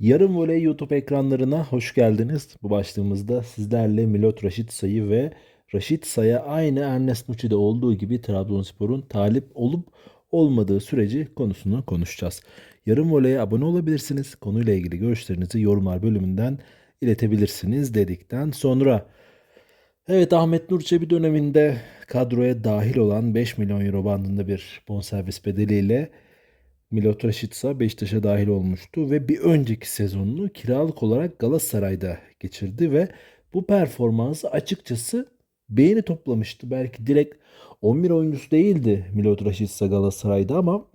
Yarım Voley YouTube ekranlarına hoş geldiniz. Bu başlığımızda sizlerle Milot Raşit Say'ı ve Raşit Say'a aynı Ernest Muçi'de olduğu gibi Trabzonspor'un talip olup olmadığı süreci konusunu konuşacağız. Yarım Voley'e abone olabilirsiniz. Konuyla ilgili görüşlerinizi yorumlar bölümünden iletebilirsiniz dedikten sonra Evet Ahmet Nur Çebi döneminde kadroya dahil olan 5 milyon euro bandında bir bonservis bedeliyle Milot Rashica Beşiktaş'a dahil olmuştu ve bir önceki sezonunu kiralık olarak Galatasaray'da geçirdi ve bu performansı açıkçası beğeni toplamıştı. Belki direkt 11 oyuncusu değildi Milot Rashica Galatasaray'da ama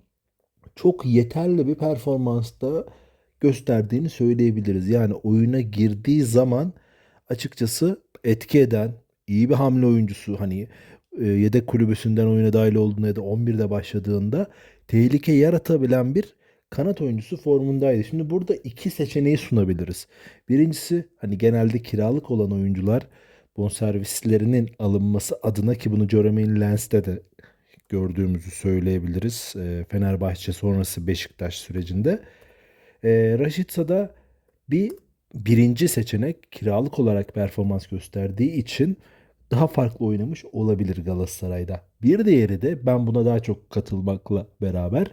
çok yeterli bir performansta gösterdiğini söyleyebiliriz. Yani oyuna girdiği zaman açıkçası etki eden iyi bir hamle oyuncusu hani e, yedek kulübüsünden oyuna dahil olduğunda ya da 11'de başladığında tehlike yaratabilen bir kanat oyuncusu formundaydı. Şimdi burada iki seçeneği sunabiliriz. Birincisi hani genelde kiralık olan oyuncular bonservislerinin alınması adına ki bunu Jermaine Lens'te de gördüğümüzü söyleyebiliriz. E, Fenerbahçe sonrası Beşiktaş sürecinde. E, Rashica bir birinci seçenek kiralık olarak performans gösterdiği için daha farklı oynamış olabilir Galatasaray'da. Bir diğeri de ben buna daha çok katılmakla beraber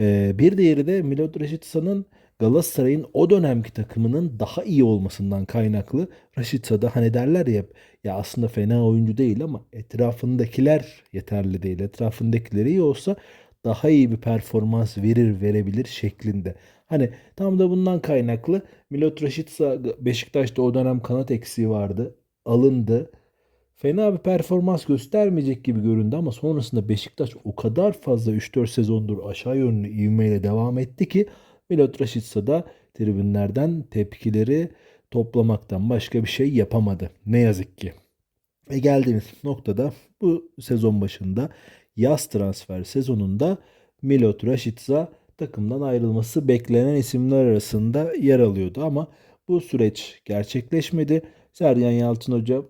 e, bir diğeri de Milot Rashidsa'nın Galatasaray'ın o dönemki takımının daha iyi olmasından kaynaklı. Rashica da hani derler ya ya aslında fena oyuncu değil ama etrafındakiler yeterli değil. Etrafındakileri iyi olsa daha iyi bir performans verir verebilir şeklinde. Hani tam da bundan kaynaklı Milot Rashica Beşiktaş'ta o dönem kanat eksiği vardı. Alındı. Fena bir performans göstermeyecek gibi göründü ama sonrasında Beşiktaş o kadar fazla 3-4 sezondur aşağı yönlü ivmeyle devam etti ki Milot Rashica da tribünlerden tepkileri toplamaktan başka bir şey yapamadı. Ne yazık ki. Ve geldiğimiz noktada bu sezon başında yaz transfer sezonunda Milot Rashica takımdan ayrılması beklenen isimler arasında yer alıyordu ama bu süreç gerçekleşmedi. Sergen Yalçın Hoca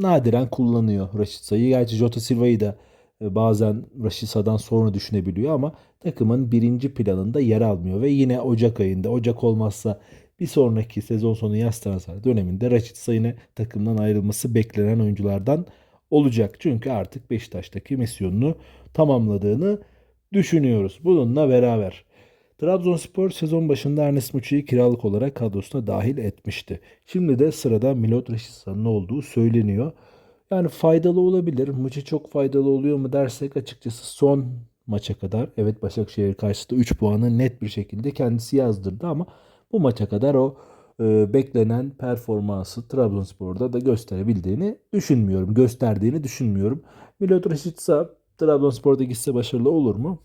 nadiren kullanıyor Raşitsa'yı. Gerçi Jota Silva'yı da e, bazen Raşitsa'dan sonra düşünebiliyor ama takımın birinci planında yer almıyor ve yine Ocak ayında Ocak olmazsa bir sonraki sezon sonu yaz transfer döneminde Raşitsa yine takımdan ayrılması beklenen oyunculardan olacak. Çünkü artık Beşiktaş'taki misyonunu tamamladığını düşünüyoruz. Bununla beraber Trabzonspor sezon başında Ernest Muçi'yi kiralık olarak kadrosuna dahil etmişti. Şimdi de sırada Milot Rashidsa'nın olduğu söyleniyor. Yani faydalı olabilir. Muçi çok faydalı oluyor mu dersek açıkçası son maça kadar evet Başakşehir karşısında 3 puanı net bir şekilde kendisi yazdırdı ama bu maça kadar o e, beklenen performansı Trabzonspor'da da gösterebildiğini düşünmüyorum. Gösterdiğini düşünmüyorum. Milot Rashica Trabzonspor'da gitse başarılı olur mu?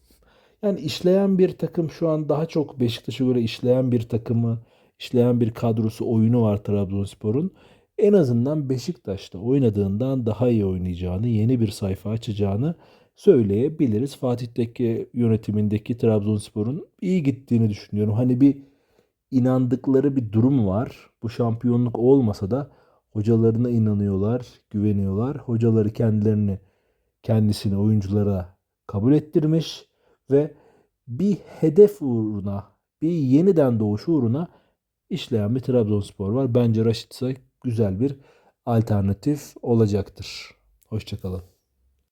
Yani işleyen bir takım şu an daha çok Beşiktaş'a göre işleyen bir takımı, işleyen bir kadrosu, oyunu var Trabzonspor'un. En azından Beşiktaş'ta oynadığından daha iyi oynayacağını, yeni bir sayfa açacağını söyleyebiliriz. Fatih Tekke yönetimindeki Trabzonspor'un iyi gittiğini düşünüyorum. Hani bir inandıkları bir durum var. Bu şampiyonluk olmasa da hocalarına inanıyorlar, güveniyorlar. Hocaları kendilerini, kendisini oyunculara kabul ettirmiş ve bir hedef uğruna, bir yeniden doğuş uğruna işleyen bir Trabzonspor var. Bence Raşit ise güzel bir alternatif olacaktır. Hoşçakalın.